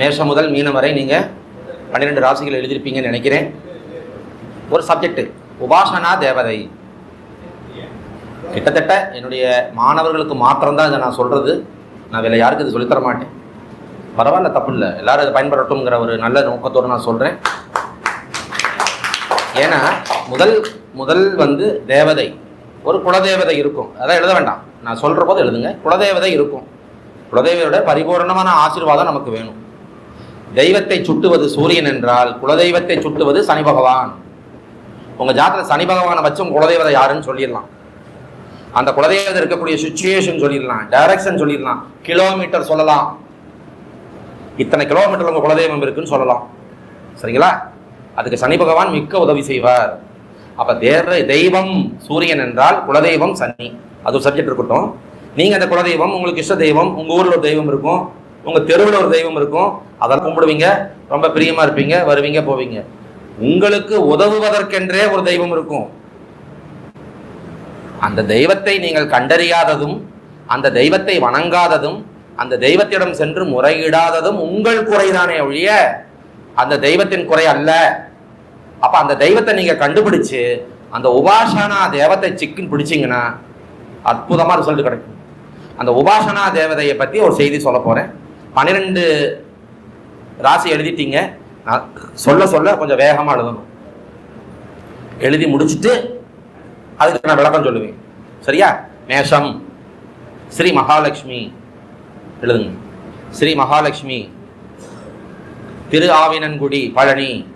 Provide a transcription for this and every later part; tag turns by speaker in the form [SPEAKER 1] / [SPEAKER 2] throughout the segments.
[SPEAKER 1] மேஷம் முதல் மீனம் வரை நீங்கள் பன்னிரெண்டு ராசிகள் எழுதியிருப்பீங்கன்னு நினைக்கிறேன். ஒரு சப்ஜெக்ட் உபாசனா தேவதை. கிட்டத்தட்ட என்னுடைய மாணவர்களுக்கு மாத்திரம்தான் இதை நான் சொல்கிறது நான் வேலை யாருக்கு இது சொல்லித்தர மாட்டேன். பரவாயில்ல தப்பு இல்லை. எல்லோரும் இதை பயன்படட்டும்ங்கிற ஒரு நல்ல நோக்கத்தோடு நான் சொல்கிறேன் ஏன்னா முதல் முதல் வந்து தேவதை. ஒரு குலதேவதை இருக்கும். அதான் எழுத வேண்டாம். நான் சொல்கிற போது எழுதுங்க. குலதேவதை இருக்கும். குலதெய்வரோட பரிபூரணமான ஆசீர்வாதம் நமக்கு வேணும். தெய்வத்தை சுட்டுவது சூரியன் என்றால் குலதெய்வத்தை சுட்டுவது சனி பகவான். உங்கள் ஜாத்தில் சனி பகவானை வச்சு உங்கள் குலதெய்வதை யாருன்னு சொல்லிடலாம். அந்த குலதெய்வத்தை இருக்கக்கூடிய சுச்சுவேஷன் சொல்லிடலாம். டைரக்ஷன் சொல்லிடலாம். கிலோமீட்டர் சொல்லலாம். இத்தனை கிலோமீட்டர் உங்கள் குலதெய்வம் இருக்குன்னு சொல்லலாம். சரிங்களா? அதுக்கு சனி பகவான் மிக்க உதவி செய்வார். அப்ப தேவ தெய்வம் சூரியன் என்றால் குலதெய்வம் சனி அது ஒரு சப்ஜெக்ட் இருக்கட்டும். நீங்க அந்த குலதெய்வம் உங்களுக்கு இஷ்ட தெய்வம் உங்க ஊர்ல ஒரு தெய்வம் இருக்கும் உங்க தெருவில் ஒரு தெய்வம் இருக்கும் அதெல்லாம் கும்பிடுவீங்க ரொம்ப பிரியமா இருப்பீங்க வருவீங்க போவீங்க. உங்களுக்கு உதவுவதற்கென்றே ஒரு தெய்வம் இருக்கும். அந்த தெய்வத்தை நீங்கள் கண்டறியாததும் அந்த தெய்வத்தை வணங்காததும் அந்த தெய்வத்திடம் சென்று முறையிடாததும் உங்கள் குறைதானே ஒழிய அந்த தெய்வத்தின் குறை அல்ல. அப்ப அந்த தெய்வத்தை நீங்க கண்டுபிடிச்சு அந்த உபாசனா தேவத்தை சிக்கன் பிடிச்சிங்கன்னா அற்புதமா ரிசல்ட் கிடைக்கும். அந்த உபாசனா தேவதையை பத்தி ஒரு செய்தி சொல்ல போறேன். பன்னிரெண்டு ராசி எழுதிட்டீங்க. நான் சொல்ல சொல்ல கொஞ்சம் வேகமா எழுதணும். எழுதி முடிச்சுட்டு அதுக்கு நான் விளக்கம் சொல்லுவேன். சரியா? மேஷம். ஸ்ரீ மகாலட்சுமி. எழுதுங்க. ஸ்ரீ மகாலட்சுமி. திரு ஆவினன்குடி பழனி.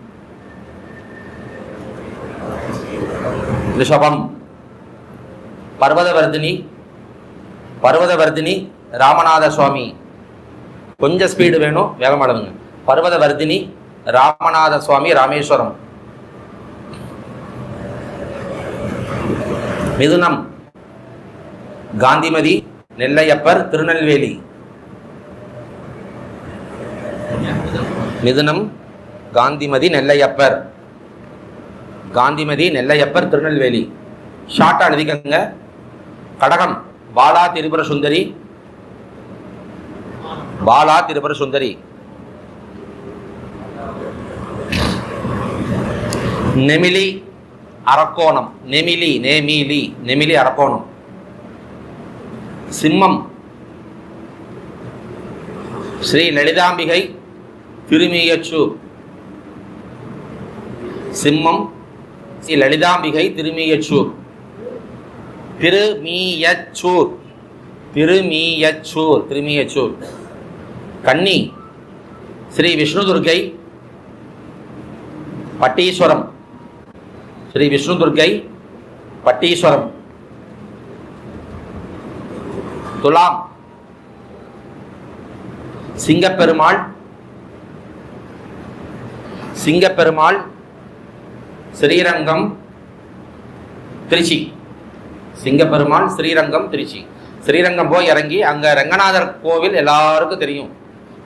[SPEAKER 1] ரிஷபம். பர்வதவர்தினி பர்வதவர்தினி ராமநாத சுவாமி. கொஞ்சம் ஸ்பீடு வேணும் வேகமாக பர்வதவர்தினி ராமநாத சுவாமி ராமேஸ்வரம். மிதுனம் காந்திமதி நெல்லையப்பர் திருநெல்வேலி. மிதுனம் காந்திமதி நெல்லையப்பர். காந்திமதி நெல்லையப்பர் திருநெல்வேலி. ஷார்ட்டாக எழுதிக்கங்க. கடகம் பாலா திரிபுர சுந்தரி. பாலா திரிபுர சுந்தரி. நெமிலி அரக்கோணம். நெமிலி நேமிலி நெமிலி அரக்கோணம். சிம்மம். ஸ்ரீ லலிதாம்பிகை திருமியச்சூர். சிம்மம். ஸ்ரீ லலிதாம்பிகை திருமியச்சூர். திருமீயச்சூர். திருமியச்சூர் திருமியச்சூர். கன்னி ஸ்ரீ விஷ்ணு துர்கை பட்டீஸ்வரம். ஸ்ரீ விஷ்ணு துர்கை பட்டீஸ்வரம். துலாம் சிங்கப்பெருமாள். சிங்கப்பெருமாள் ஸ்ரீரங்கம் திருச்சி. சிங்கப்பெருமாள் ஸ்ரீரங்கம் திருச்சி. ஸ்ரீரங்கம் போய் இறங்கி அங்கே ரங்கநாதர் கோவில் எல்லாருக்கும் தெரியும்.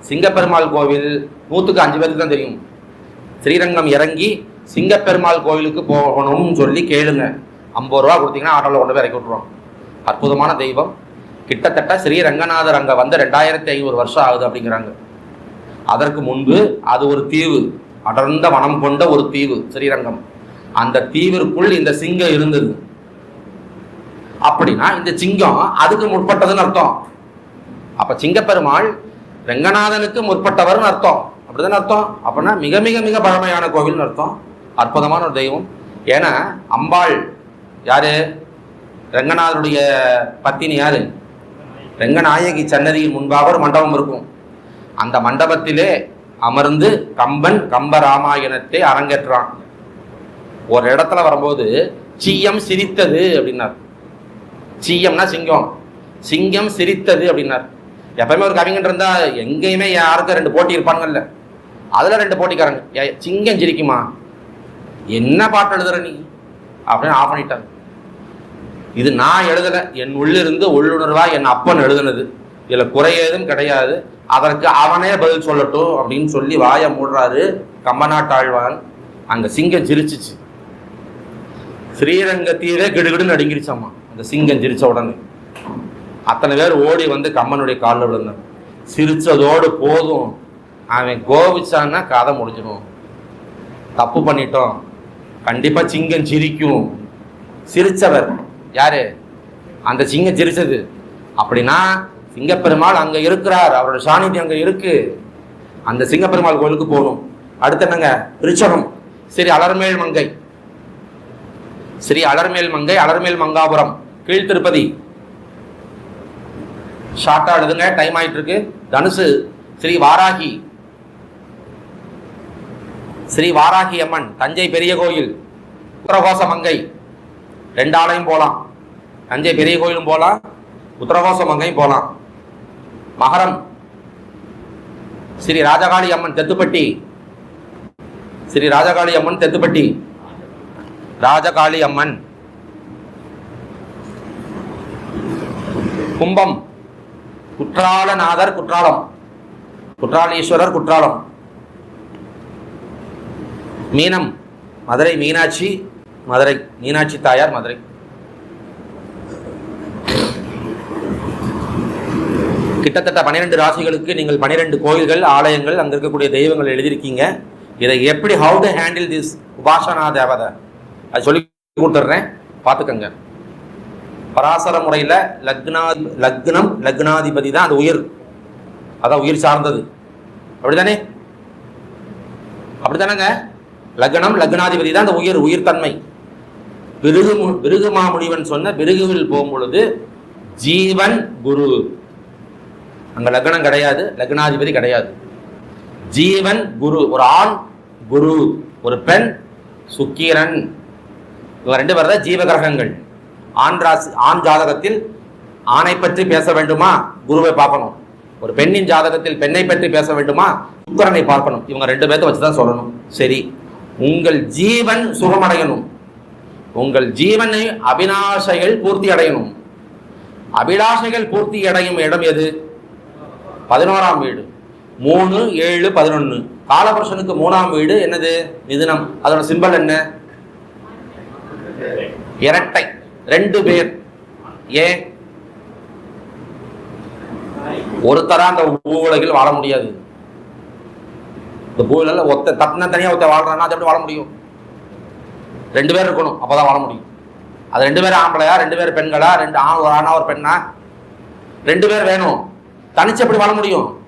[SPEAKER 1] சிங்கப்பெருமாள் கோவில் நூற்றுக்கு அஞ்சு பேருக்கு தான் தெரியும். ஸ்ரீரங்கம் இறங்கி சிங்கப்பெருமாள் கோவிலுக்கு போகணும்னு சொல்லி கேளுங்க. ஐம்பது ரூபா கொடுத்தீங்கன்னா ஆட்டோவில் கொண்டு போய் இறக்கி விட்ருவோம் அற்புதமான தெய்வம். கிட்டத்தட்ட ஸ்ரீரங்கநாதர் அங்கே வந்து ரெண்டாயிரத்தி ஐநூறு வருஷம் ஆகுது அப்படிங்கிறாங்க. அதற்கு முன்பு அது ஒரு தீவு. அடர்ந்த வனம் கொண்ட ஒரு தீவு ஸ்ரீரங்கம். அந்த தீவிற்குள் இந்த சிங்கம் இருந்தது. அப்படின்னா இந்த சிங்கம் அதுக்கு முற்பட்டதுன்னு அர்த்தம். அப்ப சிங்கப்பெருமாள் ரங்கநாதனுக்கு முற்பட்டவர்னு அர்த்தம். அப்படிதானே அர்த்தம்? அப்படின்னா மிக மிக மிக பழமையான கோவில்னு அர்த்தம். அற்புதமான ஒரு தெய்வம். ஏன்னா அம்பாள் யாரு? ரங்கநாதனுடைய பத்தினி யாரு? ரங்கநாயகி சன்னதியின் முன்பாக ஒரு மண்டபம் இருக்கும். அந்த மண்டபத்திலே அமர்ந்து கம்பன் கம்ப ராமாயணத்தை அரங்கேற்றான். ஒரு இடத்துல வரும்போது சீயம் சிரித்தது அப்படின்னார். சீயம்னா சிங்கம். சிங்கம் சிரித்தது அப்படின்னார். எப்பவுமே ஒரு கவிஞன் இருந்தா எங்கேயுமே யாருக்கும் ரெண்டு போட்டி இருப்பாங்கல்ல அதில் ரெண்டு போட்டிக்காரங்க. சிங்கம் சிரிக்குமா? என்ன பாட்டு எழுதுற நீ? அப்படின்னு ஆஃப் பண்ணிட்டாங்க. இது நான் எழுதலை. என் உள்ளிருந்து உள்ளுணர்வாக என் அப்பன் எழுதுனது. இதில் குறையதும் கிடையாது. அதற்கு அவனே பதில் சொல்லட்டும் அப்படின்னு சொல்லி வாயை மூடுறாரு கம்பநாட்டாழ்வான் அங்கே சிங்கம் சிரிச்சிச்சு. ஸ்ரீரங்கத்தீரே கிடுகிடுன்னு அடுங்கிருச்சாமா அந்த சிங்கம் சிரிச்ச உடனே. அத்தனை பேர் ஓடி வந்து கம்மனுடைய காலில் விழுந்தாங்க. சிரிச்சதோடு போதும். அவன் கோவிச்சான்னா கதை முடிஞ்சிடும். தப்பு பண்ணிட்டோம். கண்டிப்பா சிங்கம் சிரிக்கும். சிரிச்சவர் யாரு? அந்த சிங்கம் சிரிச்சது. அப்படின்னா சிங்கப்பெருமாள் அங்க இருக்கிறார். அவரோட சாநித்தியம் அங்க இருக்கு. அந்த சிங்கப்பெருமாள் கோயிலுக்கு போகணும். அடுத்து என்னங்க? ரிச்சகம். சரி அலர்மேல் மங்கை. ஸ்ரீ அலர்மேல் மங்கை அலர்மேல் மங்காபுரம் கீழ் திருப்பதி. ஷார்ட்டா எழுதுங்க டைம் ஆயிட்டு இருக்கு தனுசு ஸ்ரீ வாராகி. ஸ்ரீ வாராகி அம்மன் தஞ்சை பெரிய கோயில் உத்தரகோச மங்கை. ரெண்டு ஆலையும் போகலாம் தஞ்சை பெரிய கோயிலும் போகலாம் உத்தரகோச மங்கையும் போகலாம் மகரம் ஸ்ரீ ராஜகாளி அம்மன் தெத்துப்பட்டி. ஸ்ரீ ராஜகாளி அம்மன் தெத்துப்பட்டி. ராஜகாளி அம்மன் கும்பம். குற்றாலநாதர் குற்றாலம். குற்றாலீஸ்வரர் குற்றாலம். மீனம். மதுரை மீனாட்சி மதுரை. மீனாட்சி தாயார் மதுரை. கிட்டத்தட்ட பன்னிரெண்டு ராசிகளுக்கு நீங்கள் பன்னிரெண்டு கோயில்கள் ஆலயங்கள் அங்கே இருக்கக்கூடிய தெய்வங்கள் எழுதியிருக்கீங்க. இதை எப்படி ஹவு டு ஹேண்டில் திஸ் உபாசனா தேவதை? அது சொல்லி கொடுத்துட்றேன். பார்த்துக்கங்க. பராசர முறையில் லக்னா லக்னம் லக்னாதிபதி தான் அந்த உயிர். அதான் உயிர் சார்ந்தது. அப்படிதானே அப்படித்தானங்க? லக்னம் லக்னாதிபதி தான் அந்த உயிர் உயிர்த்தன்மை. பிருகு பிருகு மாமுனிவன் சொன்ன பிருகுவில் போகும் பொழுது ஜீவன் குரு. அங்க லக்னம் கிடையாது லக்னாதிபதி கிடையாது. ஜீவன் குரு. ஒரு ஆண் குரு. ஒரு பெண் சுக்கிரன். இவங்க ரெண்டு பேர் தான் ஜீவகிரகங்கள். ஆண் ராசி ஆண் ஜாதகத்தில் ஆணை பற்றி பேச வேண்டுமா? குருவை பார்க்கணும். ஒரு பெண்ணின் ஜாதகத்தில் பெண்ணை பற்றி பேச வேண்டுமா? சுக்கரனை பார்க்கணும். இவங்க ரெண்டு பேர்த்த வச்சு தான் சொல்லணும். சரி. உங்கள் ஜீவன் சுகமடையணும். உங்கள் ஜீவனை அபிலாஷைகள் பூர்த்தி அடையணும். அபிலாஷைகள் பூர்த்தி அடையும் இடம் எது? பதினோராம் வீடு. மூணு ஏழு பதினொன்று காலபுருஷனுக்கு மூணாம் வீடு என்னது? மிதுனம். அதோட சிம்பல் என்ன? இரட்டை. ரெண்டு பேர். ஏன் ஒருத்தரா அந்த பூவுலகில் வாழ முடியாது. இந்த பூவில ஒத்த தத்தினா தனியா ஒருத்த வாழ்றான்னா அது எப்படி வாழ முடியும்? ரெண்டு பேர் இருக்கணும் அப்பதான் வாழ முடியும். அது ரெண்டு பேரும் ஆம்பளையா ரெண்டு பேர் பெண்களா ரெண்டு ஆண் ஒரு ஆணா ஒரு பெண்ணா? ரெண்டு பேர் வேணும். தனிச்சு எப்படி வாழ முடியும்?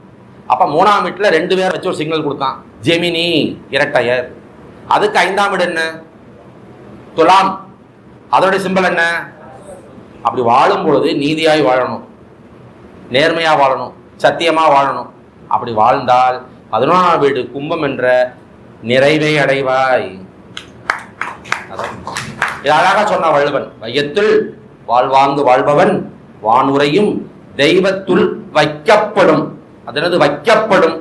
[SPEAKER 1] அப்ப மூணாம் வீட்டில் ரெண்டு பேர் வச்சு ஒரு சிக்னல் கொடுத்தான். ஜெமினி இரட்டையர். அதுக்கு ஐந்தாம் வீடு என்ன? துலாம். அதோடைய சிம்பல் என்ன? அப்படி வாழும் பொழுது நீதியாய் வாழணும். நேர்மையா வாழணும். சத்தியமா வாழணும். அப்படி வாழ்ந்தால் பதினொன்றாம் வீடு கும்பம் என்ற நிறைவை அடைவாய். அதான். இது அழகாக சொன்ன வள்ளுவன் வையத்துள் வாழ்வாங்கு வாழ்பவன் வானுரையும் தெய்வத்துள் வைக்கப்படும். அதனது வைக்கப்படும்.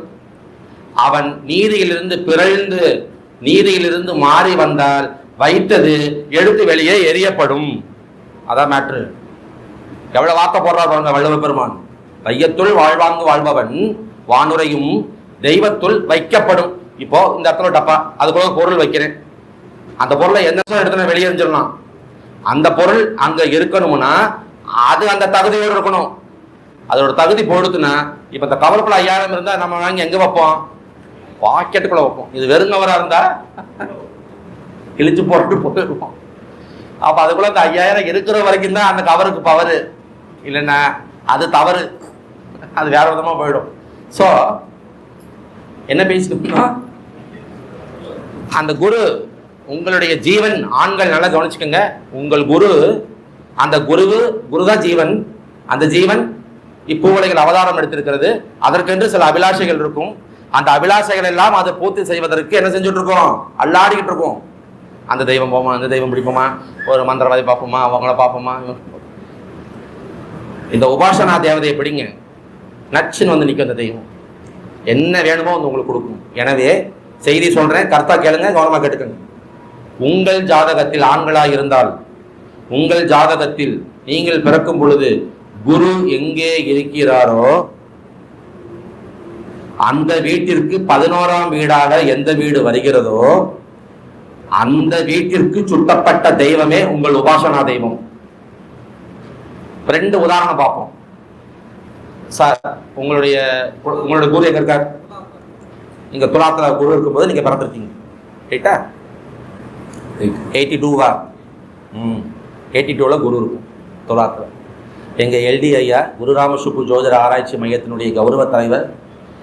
[SPEAKER 1] அவன் நீதியிலிருந்து பிறழ்ந்து நீதியிலிருந்து மாறி வந்தால் வைத்தது எடுத்து வெளியே எரியப்படும் அதான் மேட்ரு எவ்வளவு வார்த்தை போடுறார் பாருங்க வள்ளுவ பெருமான். வையத்துள் வாழ்வாங்கு வாழ்பவன் வானுரையும் தெய்வத்துள் வைக்கப்படும். இப்போ இந்த இடத்துல டப்பா அது போக பொருள் வைக்கிறேன். அந்த பொருளை என்ன நிமிஷம் எடுத்து வெளியே எரிஞ்சிடலாம் அந்த பொருள் அங்க இருக்கணும்னா அது அந்த தகுதியோடு இருக்கணும். அதோட தகுதி பொழுதுன்னா இப்ப இந்த கவர்க்குள்ள ஐயாயிரம் இருந்தா நம்ம வாங்கி எங்க வைப்போம்? பாக்கெட்டுக்குள்ள வைப்போம். இது வெறுங்கவரா இருந்தா? கிழிச்சு போட்டு போயிடுவோம் அப்போ அதுக்குள்ள அந்த ஐயாயிரம் இருக்கிற வரைக்கும் தான் அந்த கவருக்கு பவரு. இல்லைன்னா அது தவறு. அது வேற விதமாக போயிடும். ஸோ என்ன பேசிக்கணும் அந்த குரு உங்களுடைய ஜீவன் ஆண்கள் நல்லா கவனிச்சுக்கோங்க. உங்கள் குரு அந்த குருவு குருதான் ஜீவன். அந்த ஜீவன் இப்பூவலைகள் அவதாரம் எடுத்திருக்கிறது. அதற்கென்று சில அபிலாஷைகள் இருக்கும். அந்த அபிலாஷைகள் எல்லாம் அதை பூர்த்தி செய்வதற்கு என்ன செஞ்சுட்டு இருக்கோம்? அல்லாடிக்கிட்டு இருக்கோம். அந்த தெய்வம் போமா அந்த தெய்வம் பிடிப்போமா? ஒரு மந்திரவாதி பார்ப்போமா? அவங்கள பார்ப்போமா? இந்த உபாசனா தேவதையை பிடிங்க. நச்சுன்னு வந்து நிற்கும் அந்த தெய்வம். என்ன வேணுமோ வந்து உங்களுக்கு கொடுக்கும். எனவே செய்தி சொல்கிறேன் கர்த்தா கேளுங்க கவனமாக கேட்டுக்கங்க. உங்கள் ஜாதகத்தில் ஆண்களாக இருந்தால் உங்கள் ஜாதகத்தில் நீங்கள் பிறக்கும் பொழுது குரு எங்கே இருக்கிறாரோ அந்த வீட்டிற்கு பதினோராம் வீடாக எந்த வீடு வருகிறதோ அந்த வீட்டிற்கு சுட்டப்பட்ட தெய்வமே உங்கள் உபாசனா தெய்வம். ரெண்டு உதாரணம் பார்ப்போம். சார் உங்களுடைய உங்களுடைய குரு எங்க இருக்கார்? நீங்க துலாத்துல குரு இருக்கும்போது நீங்க பிறந்திருக்கீங்க. ரைட்டா எயிட்டி டூவா ம். எயிட்டி டூவில் குரு இருக்கும் துலாத்துல. எங்கள் எல்டி ஐயா குருராம சுப்பு ஜோதிட ஆராய்ச்சி மையத்தினுடைய கௌரவ தலைவர்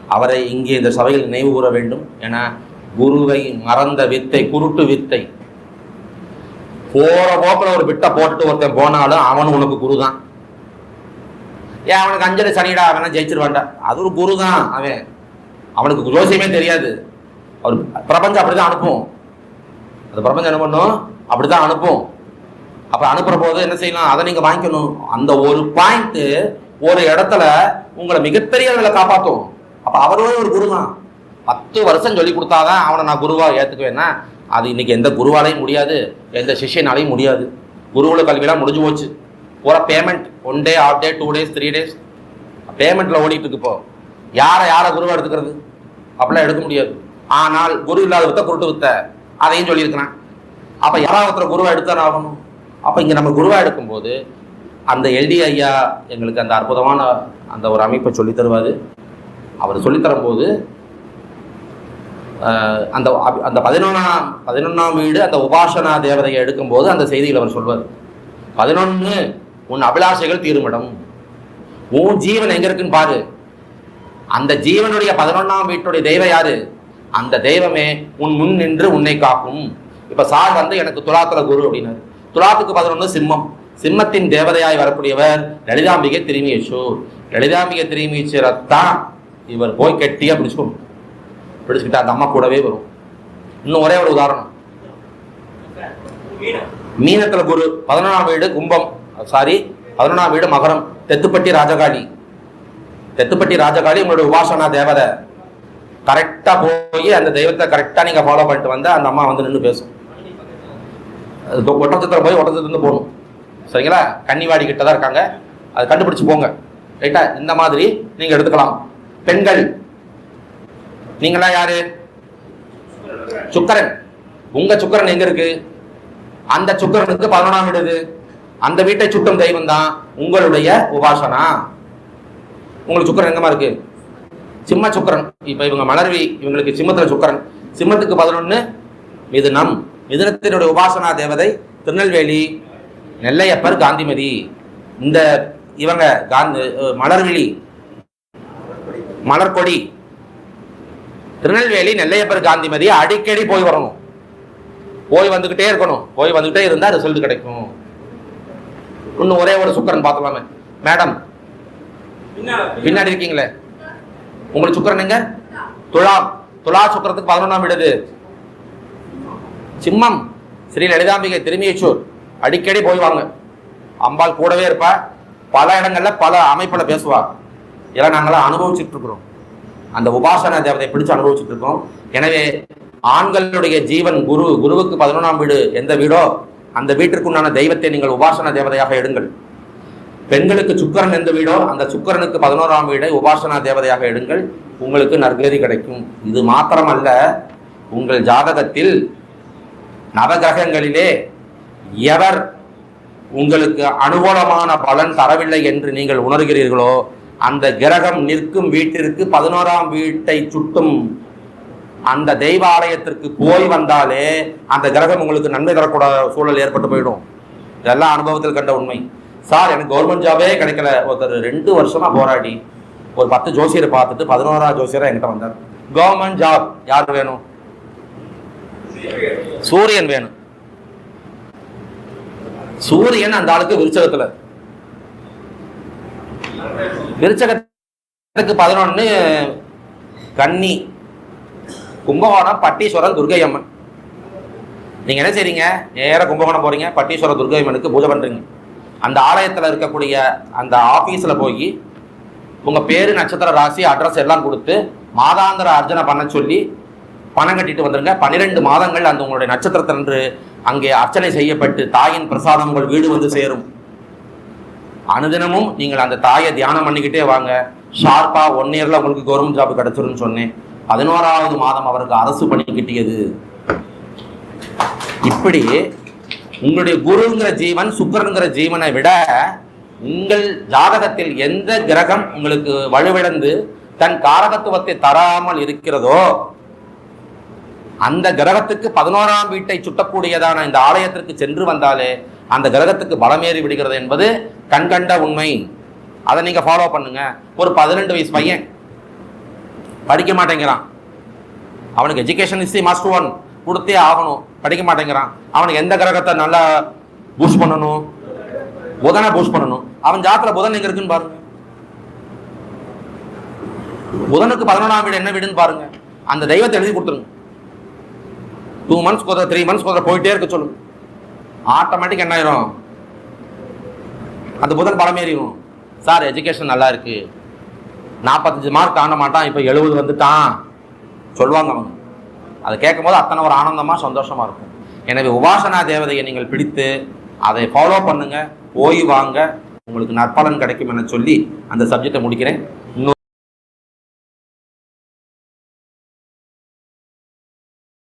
[SPEAKER 1] அவரை இங்கே இந்த சபையில் நினைவு கூற வேண்டும். என குருவை மறந்த வித்தை குருட்டு வித்தை. போற போக்கில் ஒரு விட்டை போட்டுட்டு ஒருத்தன் போனாலும் அவன் உனக்கு குரு தான் ஏன் அவனுக்கு அஞ்சலி சனிடா அவனா ஜெயிச்சிருவான்டா? அது ஒரு குரு தான் அவன். அவனுக்கு ஜோசியமே தெரியாது. அவர் பிரபஞ்சம் அப்படிதான் அனுப்பும். அந்த பிரபஞ்சம் என்ன பண்ணும்? அப்படிதான் அனுப்பும். அப்போ அனுப்புற போது என்ன செய்யலாம்? அதை நீங்கள் வாங்கிக்கணும். அந்த ஒரு பாயிண்ட்டு ஒரு இடத்துல உங்களை மிகப்பெரிய அளவில் காப்பாற்றும் அப்போ அவரோட ஒரு குரு தான் பத்து வருஷம் சொல்லி கொடுத்தாதான் அவனை நான் குருவாக ஏற்றுக்குவேன்னா அது இன்றைக்கி எந்த குருவாலையும் முடியாது எந்த சிஷியனாலையும் முடியாது. குருகுல கல்வியெல்லாம் முடிஞ்சு போச்சு. பூரா payment one day off day two days three days பேமெண்ட்டில் ஓடிட்டு இருக்கு இப்போ. யாரை யாரை குருவாக எடுத்துக்கிறது? அப்படிலாம் எடுக்க முடியாது. ஆனால் குரு இல்லாத வித்த குருட்டு வித்த அதையும் சொல்லியிருக்கிறான். அப்போ யாராவது ஒருத்தர் குருவாக எடுத்தானே ஆகணும்? அப்போ இங்கே நம்ம குருவாக எடுக்கும்போது அந்த எல்டி ஐயா எங்களுக்கு அந்த அற்புதமான அந்த ஒரு அமைப்பை சொல்லித்தருவார் அவர் சொல்லித் தரும்போது அந்த அபி- அந்த பதினொன்றாம் பதினொன்றாம் வீடு அந்த உபாசனா தேவதையை எடுக்கும்போது அந்த செய்தியில் அவர் சொல்வார் பதினொன்று உன் அபிலாஷைகள் தீருமிடம். உன் ஜீவன் எங்க இருக்குன்னு பாரு. அந்த ஜீவனுடைய பதினொன்றாம் வீட்டுடைய தெய்வம் யாரு? அந்த தெய்வமே உன் முன் நின்று உன்னை காக்கும். இப்போ சார் வந்து எனக்கு துலாத்துல குரு அப்படின்னாரு. துலாத்துக்கு பதினொன்று சிம்மம். சிம்மத்தின் தேவதையாய் வரக்கூடியவர் லலிதாம்பிகை திரும்பியச்சூர் லலிதாம்பிகை திரும்பியச்சூரத்தான் இவர் போய் கெட்டி அப்படின்னு சொல்லணும் பிடிச்சுக்கிட்டா அந்த அம்மா கூடவே வரும். இன்னும் ஒரே ஒரு உதாரணம். மீனத்துல குரு பதினொன்றாம் வீடு கும்பம் சாரி பதினொன்றாம் வீடு மகரம் தெத்துப்பட்டி ராஜகாளி. தெத்துப்பட்டி ராஜகாளி உங்களுடைய உபாசனா தேவதை. கரெக்டாக போய் அந்த தெய்வத்தை கரெக்டாக நீங்கள் ஃபாலோ பண்ணிட்டு வந்தால் அந்த அம்மா வந்து நின்று பேசும். அது போய் ஒட்டச்சத்திரம் போகணும். சரிங்களா? கன்னிவாடி கிட்ட தான் இருக்காங்க. அது கண்டுபிடிச்சி போங்க. ரைட்டா இந்த மாதிரி நீங்கள் எடுத்துக்கலாம். பெண்கள் நீங்களா யாரு? சுக்கரன். உங்க சுக்கரன் எங்க இருக்கு? அந்த சுக்கரனுக்கு பதினொன்றாம் வீடு அந்த வீட்டை சுட்டும் தெய்வம் தான் உங்களுடைய உபாசனா. உங்களுக்கு சுக்கரன் எங்கம்மா இருக்கு? சிம்ம சுக்கரன். இப்ப இவங்க மலர்வி இவங்களுக்கு சிம்மத்துல சுக்கரன். சிம்மத்துக்கு பதினொன்னு மிதுனம். மிதுனத்தினுடைய உபாசனா தேவதை திருநெல்வேலி நெல்லையப்பர் காந்திமதி. இந்த இவங்க காந்தி மலர்விழி மலர்கொடி. திருநெல்வேலி நெல்லையப்பர் காந்திமதி அடிக்கடி போய் வரணும். போய் வந்துகிட்டே இருக்கணும். போய் வந்துகிட்டே இருந்தா ரிசல்ட் கிடைக்கும். இன்னும் ஒரே ஒரு சுக்கரன் பார்த்துலாமே மேடம் பின்னாடி இருக்கீங்களே? உங்களுக்கு சுக்கரன் எங்க? துலா துலா சுக்கரத்துக்கு பதினொன்றாம் வீடு சிம்மம் ஸ்ரீ லலிதாம்பிகை திருமியச்சூர் அடிக்கடி போய் வாங்க. அம்பாள் கூடவே இருப்பா. பல இடங்கள்ல பல அமைப்புல பேசுவா. இதெல்லாம் நாங்களாம் அனுபவிச்சுட்டு இருக்கிறோம். அந்த உபாசன தேவதை பிடிச்சு அனுபவிச்சுட்டு இருக்கோம். எனவே ஆண்களுடைய ஜீவன் குரு குருவுக்கு பதினொன்றாம் வீடு எந்த வீடோ அந்த வீட்டிற்குண்டான தெய்வத்தை நீங்கள் உபாசன தேவதையாக எடுங்கள். பெண்களுக்கு சுக்கரன் எந்த வீடோ அந்த சுக்கரனுக்கு பதினோராம் வீடை உபாசனா தேவதையாக எடுங்கள். உங்களுக்கு நற்கதி கிடைக்கும். இது மாத்திரமல்ல உங்கள் ஜாதகத்தில் நவகிரகங்களிலே எவர் உங்களுக்கு அனுகூலமான பலன் தரவில்லை என்று நீங்கள் உணர்கிறீர்களோ அந்த கிரகம் நிற்கும் வீட்டிற்கு பதினோராம் வீட்டை சுட்டும் அந்த தெய்வ ஆலயத்திற்கு போய் வந்தாலே அந்த கிரகம் உங்களுக்கு நன்மை தரக்கூட சூழல் ஏற்பட்டு போயிடும். இதெல்லாம் அனுபவத்தில் கண்ட உண்மை. சார் எனக்கு கவர்மெண்ட் ஜாபே கிடைக்கல. ஒருத்தர் ரெண்டு வருஷமா போராடி. ஒரு பத்து ஜோசியரை பார்த்துட்டு பதினோரா ஜோசியரை என்கிட்ட வந்தார். கவர்மெண்ட் ஜாப் யார் வேணும்? சூரியன் வேணும். சூரியன் அந்த ஆளுக்கு விருச்சகத்துல. விருச்சகத்துக்கு பதினொன்று கன்னி கும்பகோணம் பட்டீஸ்வரர் துர்கை அம்மன் நீங்கள் என்ன செய்றீங்க? நேராக கும்பகோணம் போகிறீங்க பட்டீஸ்வரர் துர்கை அம்மனுக்கு பூஜை பண்ணுறீங்க அந்த ஆலயத்தில் இருக்கக்கூடிய அந்த ஆஃபீஸில் போய் உங்கள் பேர் நட்சத்திர ராசி அட்ரஸ் எல்லாம் கொடுத்து மாதாந்திர அர்ச்சனை பண்ண சொல்லி பணம் கட்டிட்டு வந்துருங்க. பன்னிரெண்டு மாதங்கள் அந்த உங்களுடைய நட்சத்திரத்தன்று அங்கே அர்ச்சனை செய்யப்பட்டு தாயின் பிரசாதம் உங்கள் வீடு வந்து சேரும். அனுதினமும் நீங்கள் அந்த தாயை தியானம் பண்ணிக்கிட்டே வாங்க. ஷார்ப்பா ஒன் இயர்ல உங்களுக்கு கவர்மெண்ட் ஜாப் கிடைச்சிரும்னு சொன்னேன். பதினோராவது மாதம் அவருக்கு அரசு பணி கிட்டியது. இப்படி உங்களுடைய குருங்கிற ஜீவன் சுக்கரங்கிற ஜீவனை விட உங்கள் ஜாதகத்தில் எந்த கிரகம் உங்களுக்கு வலுவிழந்து தன் காரகத்துவத்தை தராமல் இருக்கிறதோ அந்த கிரகத்துக்கு பதினோராம் வீட்டை சுட்டக்கூடியதான இந்த ஆலயத்திற்கு சென்று வந்தாலே அந்த கிரகத்துக்கு பலமேறி விடுகிறது என்பது கண்கண்ட உண்மை. அதை நீங்க ஃபாலோ பண்ணுங்க. ஒரு பதினெண்டு வயசு பையன் படிக்க மாட்டேங்கிறான். அவனுக்கு education is the must one கொடுத்தே ஆகணும். படிக்க மாட்டேங்கிறான். அவனுக்கு எந்த கிரகத்தை நல்லா பூஸ்ட் பண்ணணும்? புதனை பூஸ்ட் பண்ணணும். அவன் ஜாத்திர புதன் எங்க இருக்குன்னு பாருங்க. புதனுக்கு பதினொன்றாம் வீடு என்ன வீடுன்னு பாருங்க. அந்த தெய்வத்தை எழுதி கொடுத்துருங்க. டூ மந்த்ஸ் குதிரை த்ரீ மந்த்ஸ் குதிரை போயிட்டே இருக்க சொல்லுங்க. ஆட்டோமேட்டிக் என்ன ஆயிரும்? அந்த புதன் பலமேறிடும் சார் எஜுகேஷன் நல்லா இருக்கு. நாற்பத்தஞ்சு மார்க் தாண்ட மாட்டான் இப்போ எழுபது வந்துட்டான். சொல்லுவாங்க அவங்க. அதை கேட்கும்போது அத்தனை ஒரு ஆனந்தமாக சந்தோஷமாக இருக்கும். எனவே உபாசனா தேவதையை நீங்கள் பிடித்து அதை ஃபாலோ பண்ணுங்கள் ஓய்வு வாங்க. உங்களுக்கு நற்பலன் கிடைக்கும் என சொல்லி அந்த சப்ஜெக்டை முடிக்கிறேன்.